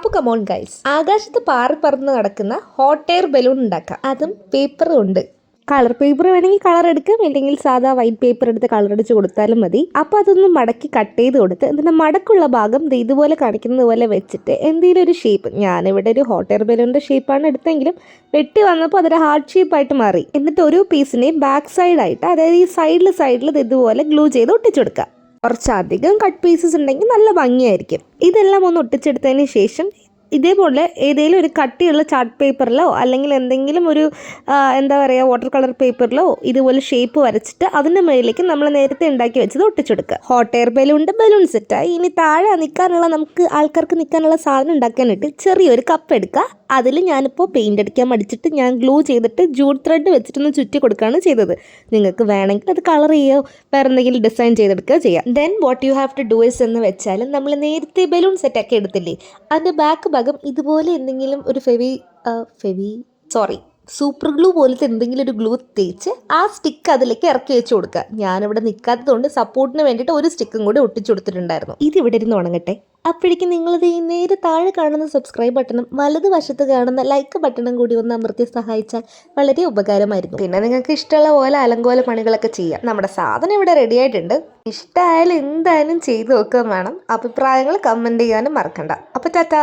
അപ്പോൾ come on guys ആകാശത്ത് പാറി പറന്ന് നടക്കുന്ന ഹോട്ട് എയർ ബലൂൺ ഉണ്ടാക്കാം. അതും പേപ്പറും ഉണ്ട്. കളർ പേപ്പർ വേണമെങ്കിൽ കളർ എടുക്കാം. ഇല്ലെങ്കിൽ സാധാ വൈറ്റ് പേപ്പർ എടുത്ത് കളർ അടിച്ച് കൊടുത്താലും മതി. അപ്പോൾ അതൊന്ന് മടക്കി കട്ട് ചെയ്ത് കൊടുത്ത് എന്നിട്ട് മടക്കുള്ള ഭാഗം ഇതുപോലെ കാണിക്കുന്നത് പോലെ വെച്ചിട്ട് എന്തെങ്കിലും ഒരു ഷേപ്പ് ഞാനിവിടെ ഒരു ഹോട്ട് എയർ ബലൂണിന്റെ ഷേപ്പാണ് എടുത്തെങ്കിലും വെട്ടി വന്നപ്പോൾ അതൊരു ഹാർട്ട് ഷേപ്പായിട്ട് മാറി. എന്നിട്ട് ഒരു പീസിനെയും ബാക്ക് സൈഡായിട്ട് അതായത് ഈ സൈഡിൽ സൈഡിൽ ഇതുപോലെ ഗ്ലൂ ചെയ്ത് ഒട്ടിച്ചു കൊടുക്കുക കുറച്ചധികം കട്ട് പീസസ് ഉണ്ടെങ്കിൽ നല്ല ഭംഗിയായിരിക്കും. ഇതെല്ലാം ഒന്ന് ഒട്ടിച്ചെടുത്തതിന് ശേഷം ഇതേപോലെ ഏതെങ്കിലും ഒരു കട്ടിയുള്ള ചാർട്ട് പേപ്പറിലോ അല്ലെങ്കിൽ എന്തെങ്കിലും ഒരു എന്താ പറയുക വാട്ടർ കളർ പേപ്പറിലോ ഇതുപോലെ ഷേപ്പ് വരച്ചിട്ട് അതിന്റെ മുകളിലേക്ക് നമ്മൾ നേരത്തെ ഉണ്ടാക്കി വെച്ചത് ഒട്ടിച്ചെടുക്കുക. ഹോട്ട് എയർ ബലൂണിന്റെ ബലൂൺ സെറ്റായി ഇനി താഴെ നിൽക്കാനുള്ള നമുക്ക് ആൾക്കാർക്ക് നിൽക്കാനുള്ള സാധനം ഉണ്ടാക്കാനായിട്ട് ചെറിയൊരു കപ്പ് എടുക്കുക. അതിൽ ഞാനിപ്പോൾ പെയിന്റ് അടിക്കാൻ മടിച്ചിട്ട് ഞാൻ ഗ്ലൂ ചെയ്തിട്ട് ജൂട്ട് ത്രെഡ് വെച്ചിട്ടൊന്ന് ചുറ്റി കൊടുക്കുകയാണ് ചെയ്തത്. നിങ്ങൾക്ക് വേണമെങ്കിൽ അത് കളർ ചെയ്യുകയോ വേറെ എന്തെങ്കിലും ഡിസൈൻ ചെയ്തെടുക്കുക ചെയ്യാം. Then what you have to do is എന്ന് വെച്ചാൽ നമ്മൾ നേരത്തെ ബലൂൺ സെറ്റാക്കി എടുത്തില്ലേ അതിന്റെ ബാക്ക് ഭാഗം ഇതുപോലെ എന്തെങ്കിലും ഒരു ഫെവി ഫെവി സോറി സൂപ്പർ ഗ്ലൂ പോലത്തെ എന്തെങ്കിലും ഒരു ഗ്ലൂ തേച്ച് ആ സ്റ്റിക്ക് അതിലേക്ക് ഇറക്കി വെച്ച് കൊടുക്കുക. ഞാനിവിടെ നിൽക്കാത്തതുകൊണ്ട് സപ്പോർട്ടിന് വേണ്ടിയിട്ട് ഒരു സ്റ്റിക്കും കൂടി ഒട്ടിച്ചു കൊടുത്തിട്ടുണ്ടായിരുന്നു. ഇത് ഇവിടെ ഇരുന്ന് ഉണങ്ങട്ടെ. അപ്പോഴേക്കും നിങ്ങളിത് ഈ നേരെ താഴെ കാണുന്ന സബ്സ്ക്രൈബ് ബട്ടണും വലതുവശത്ത് കാണുന്ന ലൈക്ക് ബട്ടണും കൂടി ഒന്ന് അമർത്തി സഹായിച്ചാൽ വളരെ ഉപകാരമായിരുന്നു. പിന്നെ നിങ്ങൾക്ക് ഇഷ്ടമുള്ള പോലെ അലങ്കോല പണികളൊക്കെ ചെയ്യാം. നമ്മുടെ സാധനം ഇവിടെ റെഡി ആയിട്ടുണ്ട്. ഇഷ്ടമായാലും എന്തായാലും ചെയ്തു നോക്കുകയും വേണം. അഭിപ്രായങ്ങൾ കമന്റ് ചെയ്യാനും മറക്കണ്ട. അപ്പോൾ ടാറ്റാ.